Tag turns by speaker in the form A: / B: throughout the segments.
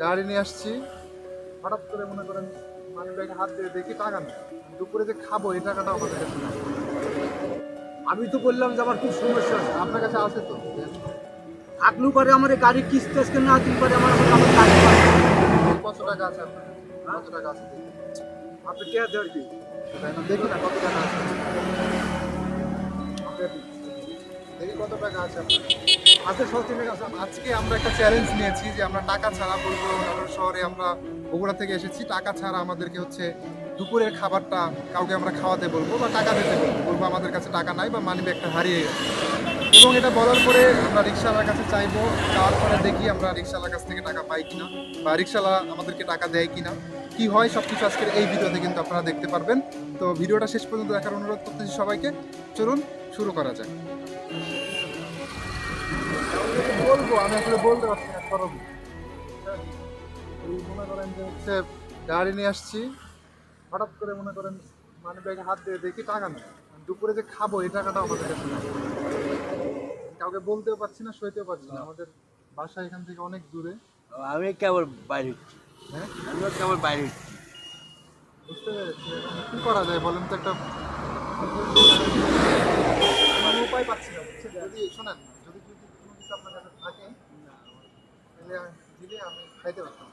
A: গাড়ি নিয়ে আসছি। হঠাৎ করে মনে করেন মানি ব্যাগে হাত দিয়ে দেখি টাকা নেই। দুপুরে যে খাব, এই টাকাটা আমাদের কাছে নেই।
B: আমি তো বললাম যে আমার খুব সমস্যা আছে,
A: আপনার কাছে আছে তো?
B: থাকলেও পারে আমার এই গাড়ির কিস্তি আজকে না দিতে পারে আমার গাড়ি
A: কত টাকা আছে আপনার? কত টাকা আছে
B: আপনি কে দেওয়ার কি?
A: না দেখি না কত টাকা আছে। দেখি কত টাকা আছে আপনার
B: আছে সচিনের
A: আজকে আমরা একটা চ্যালেঞ্জ নিয়েছি যে আমরা টাকা ছাড়া বলব শহরে আমরা বগুড়া থেকে এসেছি। টাকা ছাড়া আমাদেরকে হচ্ছে দুপুরের খাবারটা কাউকে আমরা খাওয়াতে বলব বা টাকা দিতে বলব। আমাদের কাছে টাকা নাই বা মানি ব্যাগটা হারিয়ে গেছে। এবং এটা বলার পরে আমরা রিক্সাওয়ালার কাছে চাইব যাওয়ার পরে দেখি আমরা রিক্সাওয়ালার কাছ থেকে টাকা পাই কিনা বা রিক্সাওয়ালা আমাদেরকে টাকা দেয় কিনা। কি হয় সব কিছু আজকের এই ভিডিওতে কিন্তু আপনারা দেখতে পারবেন। তো ভিডিওটা শেষ পর্যন্ত দেখার অনুরোধ করতেছি সবাইকে। চলুন, শুরু করা যাক। বলব আমি আসলে বলতে পারছি না সরব। এই মনে করেন যে হচ্ছে গাড়ি নিয়ে আসছি হঠাৎ করে মনে করেন মানে ব্যাগে হাত দিয়ে দেখি টাকা নেই। দুপুরে যে খাব এই টাকাটা আমাদের কাছে কাউকে বলতেও পারছি না সইতেও পারছি না। আমাদের বাসা এখান থেকে অনেক দূরে।
B: আমি কেবল বাইরে হচ্ছি।
A: হ্যাঁ?
B: আমিও কেবল বাইরে হচ্ছি।
A: বুঝতে পেরেছি। কি করা যায় বলেন তো একটা উপায় পাচ্ছি না বুঝছেন? যদি শোনেন যদি যদি কোনো কিছু আপনার কাছে থাকে দিলে আমি খাইতে পারতাম।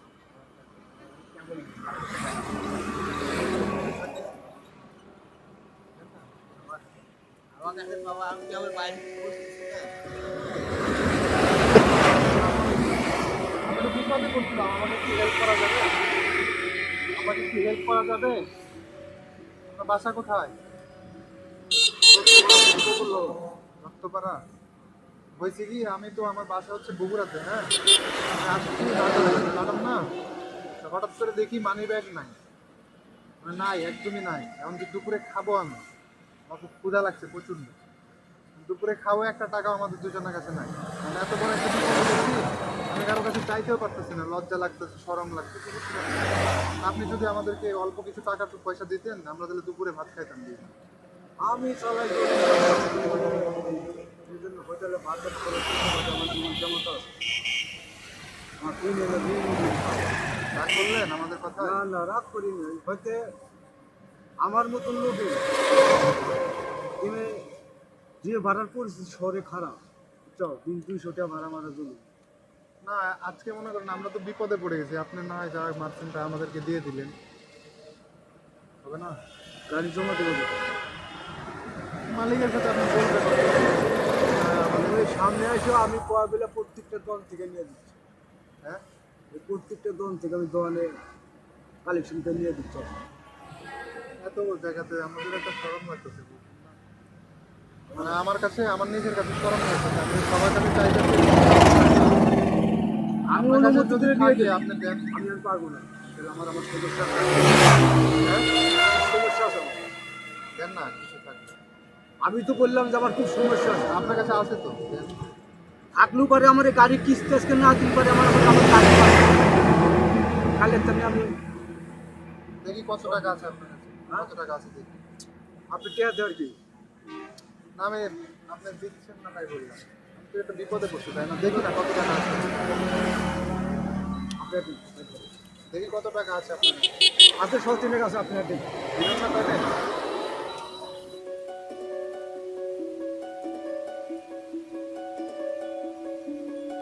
B: আমার কাছে বাবা আমি কেবল বাইরে
A: আমি তো বিপদে পড়ছিলাম আমাকে কি হেল্প করা যাবে? আমাকে কি হেল্প করা যাবে? বাসা কোথায়? রক্তপাড়া? হয়েছে কি আমি তো আমার বাসা হচ্ছে বগুড়াতে হ্যাঁ? আসছি ম্যাডাম না? হঠাৎ করে দেখি মানি ব্যাগ নাই। নাই, একদমই নাই। এমনকি দুপুরে খাব আমি। আমার খুব ক্ষুধা লাগছে প্রচণ্ড দুপুরে খাব, একটা টাকাও আমাদের দুজনের কাছে নাই। মানে এত বড় একটা আমি কারও কাছে চাইতেও পারতেছি না। লজ্জা লাগতেছে, সরম লাগতেছে? আপনি যদি আমাদেরকে অল্প কিছু টাকা পয়সা দিতেন, আমরা তাহলে দুপুরে ভাত খাইতাম দিয়ে
B: আমি চালাই জন্য হোটেলে ভাত করে আমার তিন
A: রাগ করলেন আমাদের কথা?
B: না না রাগ করি না হয়তো আমার মতন লোকে দিনে যে ভাড়ার পরিস্থিতি শহরে খারাপ। চল দিন দুইশো টাকা ভাড়া মারার জন্য।
A: না আজকে মনে করেন আমরা তো বিপদে পড়ে গেছি। আপনি না হয় যা মার্চেন্টটা আমাদেরকে দিয়ে দিলেন। হবে না?
B: গাড়ি জমা দেবো।
A: মালিকের সাথে আপনি বলতে পারেন
B: সামনে এসে আমি পয়া প্রত্যেকটা দল থেকে নিয়ে দিচ্ছি।
A: হ্যাঁ?
B: এই প্রত্যেকটা দল থেকে আমি দোকানে কালেকশনটা নিয়ে দিচ্ছি।
A: এত জায়গাতে আমাদের একটা সরম লাগতেছে। মানে আমার কাছে আমার নিজের কাছে সরম লাগতেছে। আমি সবার কাছে চাইতেছি
B: আমি অনুমতি
A: যদি
B: দিলে নিয়ে দিই।
A: আপনি দেন।
B: আমি আর পারব না। তাহলে আমার আমার সমস্যা।
A: হ্যাঁ?
B: সমস্যা আছে।
A: দেন না কিছু থাকবে
B: আমি তো বললাম যে আমার খুব সমস্যা আছে।
A: আপনার কাছে আছে তো? দেন
B: থাকলেও পারে আমার এই গাড়ির কিস্তি আজকে না দিতে পারে আমার আমার আমার গাড়ি কালের তাহলে আমি
A: দেখি কত টাকা আছে আপনার কাছে। কত টাকা আছে দেখি।
B: আপনি কে দেওয়ার কি?
A: না আমি আপনি দিচ্ছেন না তাই বললাম। তো একটা বিপদে পড়ছি তাই না? দেখি না কত টাকা আছে। দেখি কত টাকা আছে আপনার কাছে।
B: আছে সচিনের কাছে আপনি একটু
A: দিবেন না কয়টা